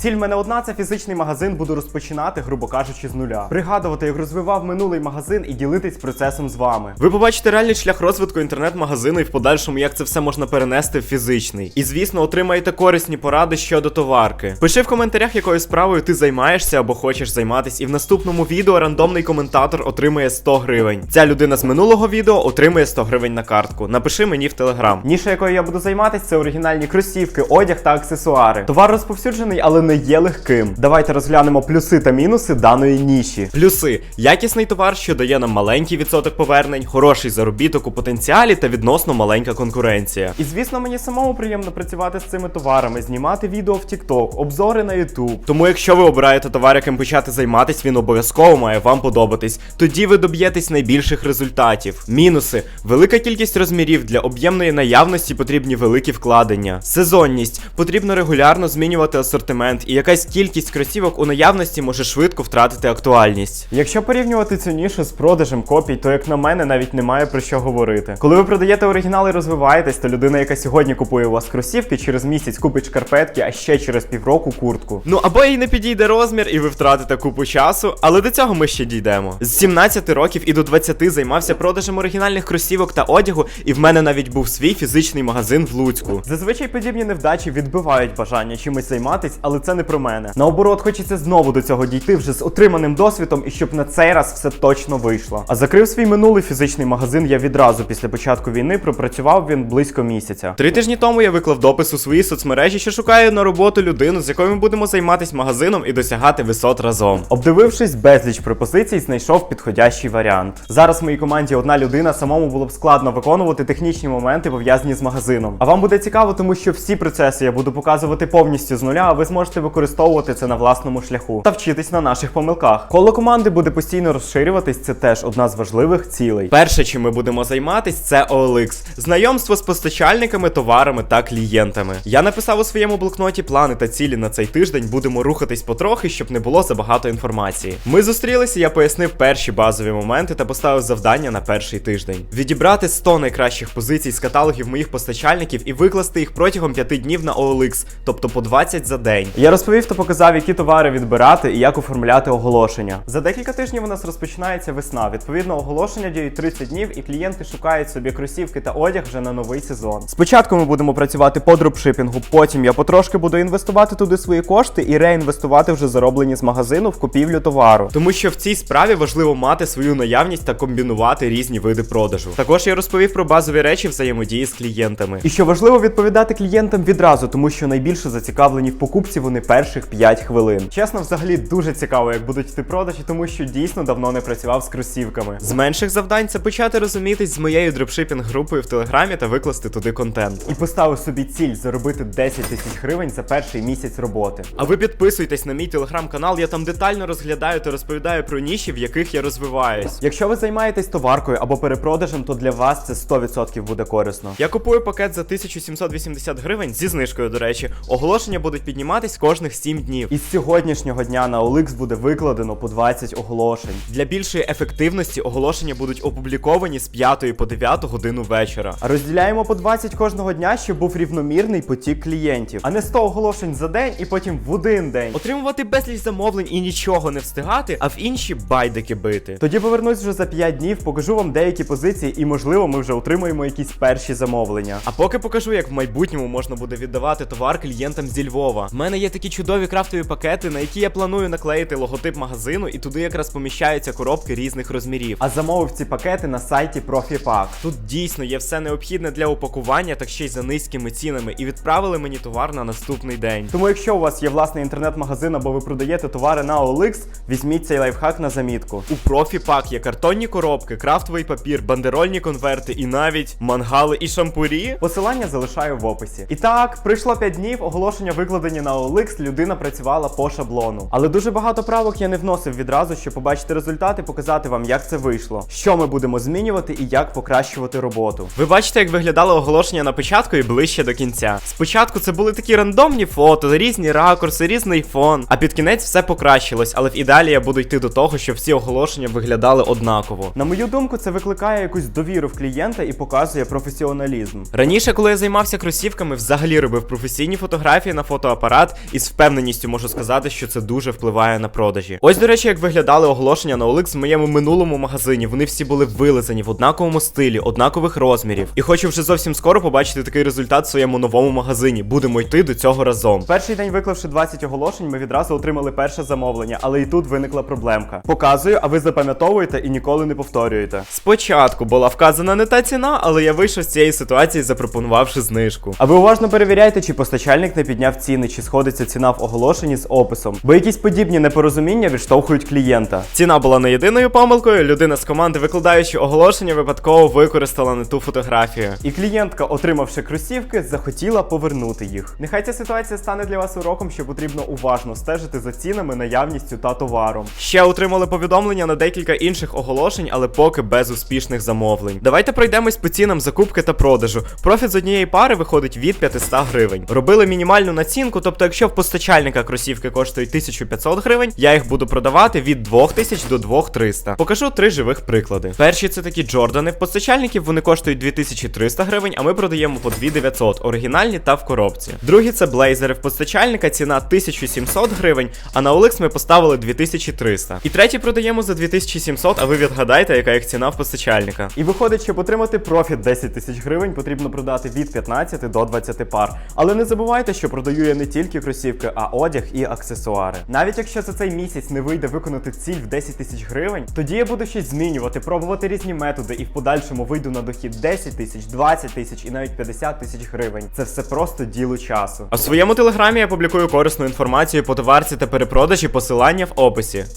Ціль мене одна це фізичний магазин, буду розпочинати, грубо кажучи, з нуля. Пригадувати, як розвивав минулий магазин і ділитись процесом з вами. Ви побачите реальний шлях розвитку інтернет-магазину і в подальшому, як це все можна перенести в фізичний. І звісно, отримаєте корисні поради щодо товарки. Пиши в коментарях, якою справою ти займаєшся або хочеш займатись, і в наступному відео рандомний коментатор отримує 100 гривень. Ця людина з минулого відео отримує 100 гривень на картку. Напиши мені в телеграм. Ніша, якою я буду займатися, це оригінальні кросівки, одяг та аксесуари. Товар розповсюджений, але не є легким. Давайте розглянемо плюси та мінуси даної ніші. Плюси: якісний товар, що дає нам маленький відсоток повернень, хороший заробіток у потенціалі та відносно маленька конкуренція. І звісно, мені самому приємно працювати з цими товарами, знімати відео в TikTok, обзори на YouTube. Тому, якщо ви обираєте товар, яким почати займатись, він обов'язково має вам подобатись. Тоді ви доб'єтесь найбільших результатів. Мінуси: велика кількість розмірів для об'ємної наявності потрібні великі вкладення. Сезонність потрібно регулярно змінювати асортимент, і якась кількість кросівок у наявності може швидко втратити актуальність. Якщо порівнювати цю нішу з продажем копій, то як на мене навіть немає про що говорити. Коли ви продаєте оригінал і розвиваєтесь, то людина, яка сьогодні купує у вас кросівки, через місяць купить шкарпетки, а ще через півроку куртку. Ну або їй не підійде розмір, і ви втратите купу часу, але до цього ми ще дійдемо. З 17 років і до 20 займався продажем оригінальних кросівок та одягу, і в мене навіть був свій фізичний магазин в Луцьку. Зазвичай подібні невдачі відбивають бажання чимось займатись, але це не про мене. Наоборот, хочеться знову до цього дійти вже з отриманим досвідом і щоб на цей раз все точно вийшло. А закрив свій минулий фізичний магазин я відразу після початку війни. Пропрацював він близько місяця. Три тижні тому я виклав допис у свої соцмережі, що шукаю на роботу людину, з якою ми будемо займатися магазином і досягати висот разом. Обдивившись безліч пропозицій, знайшов підходящий варіант. Зараз в моїй команді одна людина, самому було б складно виконувати технічні моменти, пов'язані з магазином. А вам буде цікаво, тому що всі процеси я буду показувати повністю з нуля, а ви зможете використовувати це на власному шляху та вчитись на наших помилках. Коло команди буде постійно розширюватись, це теж одна з важливих цілей. Перше, чим ми будемо займатись, це OLX. знайомство з постачальниками, товарами та клієнтами. Я написав у своєму блокноті плани та цілі на цей тиждень. Будемо рухатись потрохи, щоб не було забагато інформації. Ми зустрілися, я пояснив перші базові моменти та поставив завдання на перший тиждень. Відібрати 100 найкращих позицій з каталогів моїх постачальників і викласти їх протягом 5 днів на OLX, тобто по 20 за день. Я розповів та показав, які товари відбирати і як оформляти оголошення. За декілька тижнів у нас розпочинається весна. Відповідно, оголошення діють 30 днів, і клієнти шукають собі кросівки та одяг вже на новий сезон. Спочатку ми будемо працювати по дропшипінгу, потім я потрошки буду інвестувати туди свої кошти і реінвестувати вже зароблені з магазину в купівлю товару. Тому що в цій справі важливо мати свою наявність та комбінувати різні види продажу. Також я розповів про базові речі взаємодії з клієнтами. І що важливо відповідати клієнтам відразу, тому що найбільше зацікавлені в покупці вони перших 5 хвилин. Чесно, взагалі дуже цікаво, як будуть йти продажі, тому що дійсно давно не працював з кросівками. З менших завдань це почати розумітись з моєю дропшипінг групою в телеграмі та викласти туди контент. І поставив собі ціль заробити 10 тисяч гривень за перший місяць роботи. А ви підписуйтесь на мій телеграм-канал, я там детально розглядаю та розповідаю про ніші, в яких я розвиваюсь. Якщо ви займаєтесь товаркою або перепродажем, то для вас це 100% буде корисно. Я купую пакет за 1780 гривень зі знижкою, до речі. Оголошення будуть підніматись кожних 7 днів. І з сьогоднішнього дня на OLX буде викладено по 20 оголошень. Для більшої ефективності оголошення будуть опубліковані з 5 по 9 годину вечора. Розділяємо по 20 кожного дня, щоб був рівномірний потік клієнтів, а не 100 оголошень за день і потім в один день. Отримувати безліч замовлень і нічого не встигати, а в інші байдики бити. Тоді повернусь вже за 5 днів, покажу вам деякі позиції, і можливо ми вже отримаємо якісь перші замовлення. А поки покажу, як в майбутньому можна буде віддавати товар клієнтам зі Львова. В мене є такі чудові крафтові пакети, на які я планую наклеїти логотип магазину, і туди якраз поміщаються коробки різних розмірів. А замовив ці пакети на сайті ProfiPack. Тут дійсно є все необхідне для упакування, так ще й за низькими цінами, і відправили мені товар на наступний день. Тому, якщо у вас є власний інтернет-магазин або ви продаєте товари на OLX, візьміть цей лайфхак на замітку. У профі-пак є картонні коробки, крафтовий папір, бандерольні конверти і навіть мангали і шампурі. Посилання залишаю в описі. І так, пройшло 5 днів, оголошення викладені на OLX, людина працювала по шаблону. Але дуже багато правок я не вносив відразу, щоб побачити результати, показати вам, як це вийшло, що ми будемо змінювати і як покращувати роботу. Ви бачите, як виглядало оголошення на початку і ближче до кінця. Спочатку це були такі рандомні фото, різні ракурси, різний фон. А під кінець все покращилось, але в ідеалі я буду йти до того, щоб всі оголошення виглядали однаково. На мою думку, це викликає якусь довіру в клієнта і показує професіоналізм. Раніше, коли я займався кросівками, взагалі робив професійні фотографії на фотоапарат і з впевненістю можу сказати, що це дуже впливає на продажі. Ось, до речі, як виглядали оголошення на OLX в моєму минулому магазині. Вони всі були вилизані в однаковому стилі, однакових розмірів. І хочу вже зовсім скоро побачити такий результат в своєму новому магазині. Будемо йти до цього разом. Перший день виклавши 20 оголошень, ми відразу отримали перше замовлення, але і тут виникла проблемка. Показую, а ви запам'ятовуєте і ніколи не повторюєте. Спочатку була вказана не та ціна, але я вийшов з цієї ситуації, запропонувавши знижку. А ви уважно перевіряйте, чи постачальник не підняв ціни, чи сходиться ціна в оголошенні з описом, бо якісь подібні непорозуміння відштовхують клієнта. Ціна була не єдиною помилкою. Людина з команди, викладаючи оголошення, випадково використала не ту фотографію. І клієнтка, отримавши кросівки, захотіла повернути їх. Нехай ця ситуація стане для вас уроком, що потрібно уважно стежити за цінами, наявністю та товаром. Ще отримали повідомлення на декілька інших оголошень, але поки без успішних замовлень. Давайте пройдемось по цінам закупки та продажу. Профіт з однієї пари виходить від 500 гривень. Робили мінімальну націнку, тобто, якщо в постачальника кросівки коштують 1500 гривень, я їх буду продавати від 2000 до 2300. Покажу три живих приклади. Перші це такі Джордани. В постачальників вони коштують 2300 гривень, а ми продаємо по 2900, оригінальні та в коробці. Другі це блейзери. В постачальника ціна 1700 гривень, а на OLX ми поставили 2300. І третій продаємо за 2700, а ви відгадайте, яка їх ціна в постачальника. І виходить, щоб отримати профіт 10 тисяч гривень, потрібно продати від 15 до 20 пар. Але не забувайте, що продаю я не тільки кросівки, а одяг і аксесуари. Навіть якщо за цей місяць не вийде виконати ціль в 10 тисяч гривень, тоді я буду щось змінювати, пробувати різні методи і в подальшому вийду на дохід 10 тисяч, 20 тисяч і навіть 50 тисяч гривень. Це все просто діло часу. А в своєму телеграмі я публікую корисну інформацію по товарці та перепродажі посилання в описі.